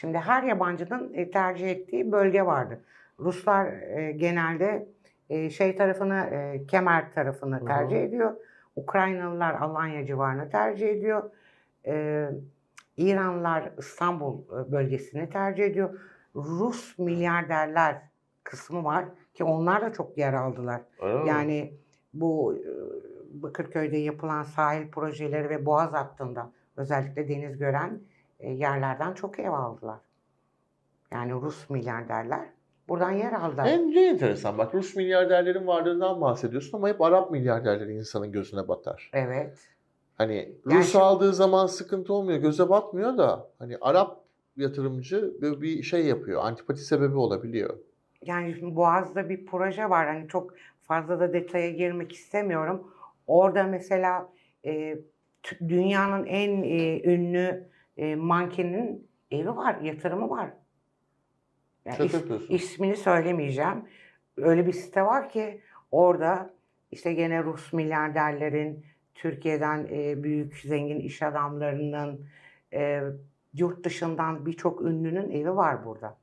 Şimdi her yabancının e, tercih ettiği bölge vardı. Ruslar e, genelde e, şey tarafını, Kemer tarafını hı. tercih ediyor. Ukraynalılar Alanya civarını tercih ediyor. İranlılar İstanbul bölgesini tercih ediyor. Rus milyarderler kısmı var ki onlar da çok yer aldılar. Mi? Yani bu Bakırköy'de yapılan sahil projeleri ve Boğaz hattında özellikle deniz gören yerlerden çok ev aldılar. Yani Rus milyarderler buradan yer aldılar. En ne enteresan bak Rus milyarderlerin varlığından bahsediyorsun ama hep Arap milyarderleri insanın gözüne batar. Evet. Hani Rus şimdi- aldığı zaman sıkıntı olmuyor, göze batmıyor da hani Arap yatırımcı bir şey yapıyor, antipati sebebi olabiliyor. Yani şimdi Boğaz'da bir proje var. Hani çok fazla da detaya girmek istemiyorum. Orada mesela e, dünyanın en e, ünlü e, mankenin evi var, yatırımı var. Yani is- ismini söylemeyeceğim. Öyle bir site var ki orada işte gene Rus milyarderlerin, Türkiye'den e, büyük zengin iş adamlarının, e, yurt dışından birçok ünlünün evi var burada.